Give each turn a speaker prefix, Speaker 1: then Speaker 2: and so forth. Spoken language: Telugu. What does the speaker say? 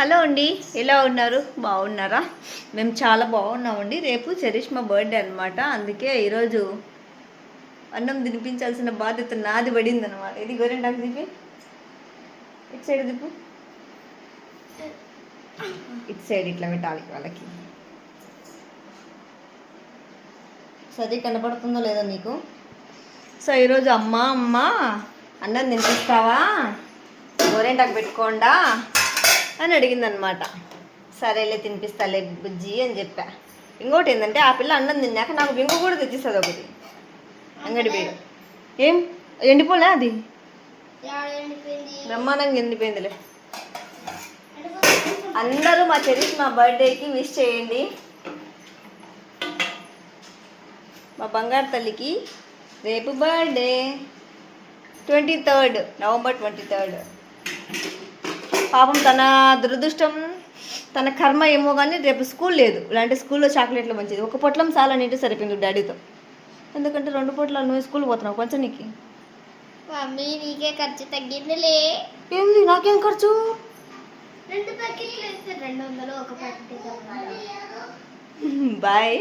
Speaker 1: హలో అండి ఎలా ఉన్నారు? బాగున్నారా? మేము చాలా బాగున్నామండి. రేపు చరిష్మా బర్త్డే అనమాట అందుకే ఈరోజు అన్నం తినిపించాల్సిన బాధ్యత నాది పడింది అనమాట ఇది గోరెంటాకు దిపి ఇటు సైడ్ దిప్పు ఇటు సైడ్ ఇట్లా పెట్టాలి వాళ్ళకి. సరే కనపడుతుందో లేదో నీకు? సో ఈరోజు అమ్మ అమ్మ అన్నం తినిపిస్తావా? గోరెంటాకు పెట్టుకోండా? అని అడిగిందనమాట. సరేలే తినిపిస్తాలే బుజ్జి అని చెప్పా. ఇంకోటి ఏంటంటే ఆ పిల్ల అన్నం తిన్నాక నాకు బింగు కూడా తెచ్చిస్తుంది ఒకటి. అంగడి పేరు. ఏం? ఎండిపోలే అది? బ్రహ్మాండంగా ఎండిపోయిందిలే. అందరూ మా చెరీష్ మా బర్త్డేకి విష్ చేయండి. మా బంగారు తల్లికి రేపు birthday. Twenty third November twenty third. పాపం తన దురదృష్టం తన కర్మ ఏమో కానీ రేపు స్కూల్ లేదు. ఇలాంటి స్కూల్లో చాక్లెట్లు మంచిది. ఒక పొట్లం చాలా నీటి సరిపోయింది డాడీతో. ఎందుకంటే రెండు పొట్లాలు నువ్వు స్కూల్ పోతున్నావు కొంచెం నీకు.
Speaker 2: మమ్మీ నీకే ఖర్చు తగ్గిందిలే.
Speaker 1: ఏంది? నాకేం ఖర్చు?
Speaker 2: రెండు ప్యాకెట్లు వేస్తే రెండు వందలు ఒక ప్యాకెట్
Speaker 1: బాయ్.